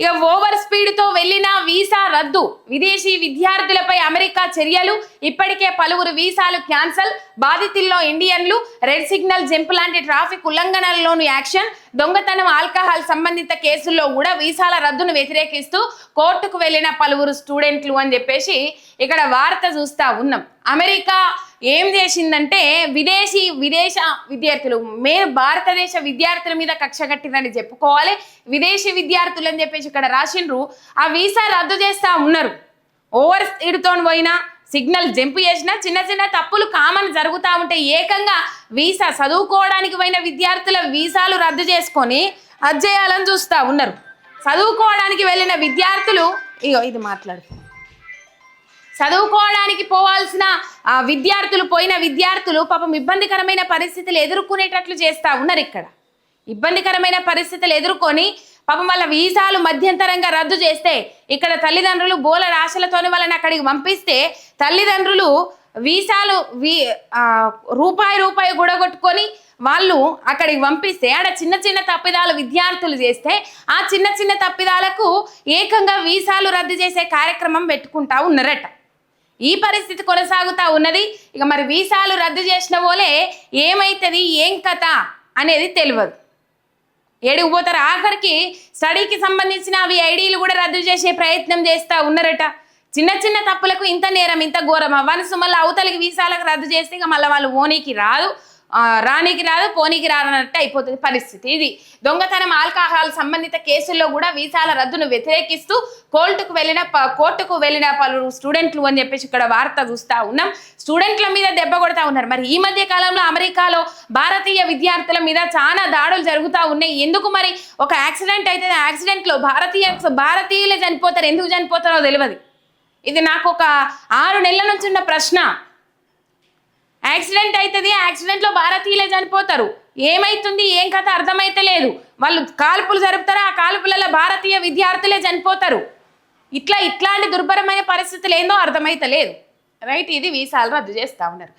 ఇక ఓవర్ స్పీడ్తో వెళ్ళిన వీసా రద్దు. విదేశీ విద్యార్థులపై అమెరికా చర్యలు. ఇప్పటికే పలువురు వీసాలు క్యాన్సల్. బాధితుల్లో ఇండియన్లు. రెడ్ సిగ్నల్ జంప్ లాంటి ట్రాఫిక్ ఉల్లంఘనలలోను యాక్షన్. దొంగతనం ఆల్కహాల్ సంబంధిత కేసుల్లో కూడా వీసాల రద్దును వ్యతిరేకిస్తూ కోర్టుకు వెళ్ళిన పలువురు స్టూడెంట్లు అని చెప్పేసి ఇక్కడ వార్త చూస్తా ఉన్నాం. అమెరికా ఏం చేసిందంటే విదేశీ విదేశ విద్యార్థులు మే భారతదేశ విద్యార్థుల మీద కక్ష కట్టిందని చెప్పుకోవాలి. విదేశీ విద్యార్థులు అని చెప్పేసి ఇక్కడ రాసిండ్రు. ఆ వీసా రద్దు చేస్తా ఉన్నారు. ఓవర్ స్పీడ్తో పోయినా సిగ్నల్ జంప్ చేసినా చిన్న చిన్న తప్పులు కామన్ జరుగుతూ ఉంటే ఏకంగా వీసా చదువుకోవడానికి పోయిన విద్యార్థుల వీసాలు రద్దు చేసుకొని అది చేయాలని చూస్తూ ఉన్నారు. చదువుకోవడానికి వెళ్ళిన విద్యార్థులు ఇగో ఇది మాట్లాడు. చదువుకోవడానికి పోవాల్సిన విద్యార్థులు పోయిన విద్యార్థులు పాపం ఇబ్బందికరమైన పరిస్థితులు ఎదుర్కొనేటట్లు చేస్తా ఉన్నారు ఇక్కడ. ఇబ్బందికరమైన పరిస్థితులు ఎదుర్కొని పాపం వాళ్ళ వీసాలు మధ్యంతరంగా రద్దు చేస్తే ఇక్కడ తల్లిదండ్రులు బోల ఆశలతోని వాళ్ళని అక్కడికి పంపిస్తే తల్లిదండ్రులు వీసాలు వీ రూపాయి రూపాయి గుడగొట్టుకొని వాళ్ళు అక్కడికి పంపిస్తే ఆడ చిన్న చిన్న తప్పిదాలు విద్యార్థులు చేస్తే ఆ చిన్న చిన్న తప్పిదాలకు ఏకంగా వీసాలు రద్దు చేసే కార్యక్రమం పెట్టుకుంటా ఉన్నారట. ఈ పరిస్థితి కొనసాగుతూ ఉన్నది. ఇక మరి వీసాలు రద్దు చేసిన పోలే ఏమైతుంది? ఏం కథ? అనేది తెలియదు ఏడికి పోతారు? ఆఖరికి స్టడీకి సంబంధించిన అవి ఐడీలు కూడా రద్దు చేసే ప్రయత్నం చేస్తూ ఉన్నారట. చిన్న చిన్న తప్పులకు ఇంత నేరం ఇంత ఘోరమా? అవ్వను మళ్ళీ అవతలకి వీసాలకు రద్దు చేస్తే ఇక మళ్ళీ వాళ్ళు ఓనీకి రాదు. రాణికి రాదు పోనీకి రానట్టు అయిపోతుంది పరిస్థితి. ఇది దొంగతనం ఆల్కహాల్ సంబంధిత కేసుల్లో కూడా వీసాల రద్దును వ్యతిరేకిస్తూ కోర్టుకు వెళ్ళిన కోర్టుకు వెళ్ళిన పలు స్టూడెంట్లు అని చెప్పేసి ఇక్కడ వార్త చూస్తా ఉన్నాం. స్టూడెంట్ల మీద దెబ్బ కొడతా ఉన్నారు. మరి ఈ మధ్య కాలంలో అమెరికాలో భారతీయ విద్యార్థుల మీద చాలా దాడులు జరుగుతూ ఉన్నాయి. ఎందుకు మరి ఒక యాక్సిడెంట్ అయితే ఆ భారతీయ భారతీయులే చనిపోతారు ఎందుకు చనిపోతారో తెలియదు. ఇది నాకు ఒక ఆరు నెలల నుంచి ఉన్న ప్రశ్న. యాక్సిడెంట్ అవుతుంది యాక్సిడెంట్లో భారతీయులే చనిపోతారు. ఏమైతుంది? ఏం కథ అర్థమైతే లేదు. వాళ్ళు కాల్పులు జరుపుతారు? ఆ కాల్పులలో భారతీయ విద్యార్థులే చనిపోతారు. ఇట్లా ఇట్లాంటి దుర్భరమైన పరిస్థితులు ఏందో అర్థమైతే లేదు రైట్ ఇది వీసాలు రద్దు చేస్తా ఉన్నారు.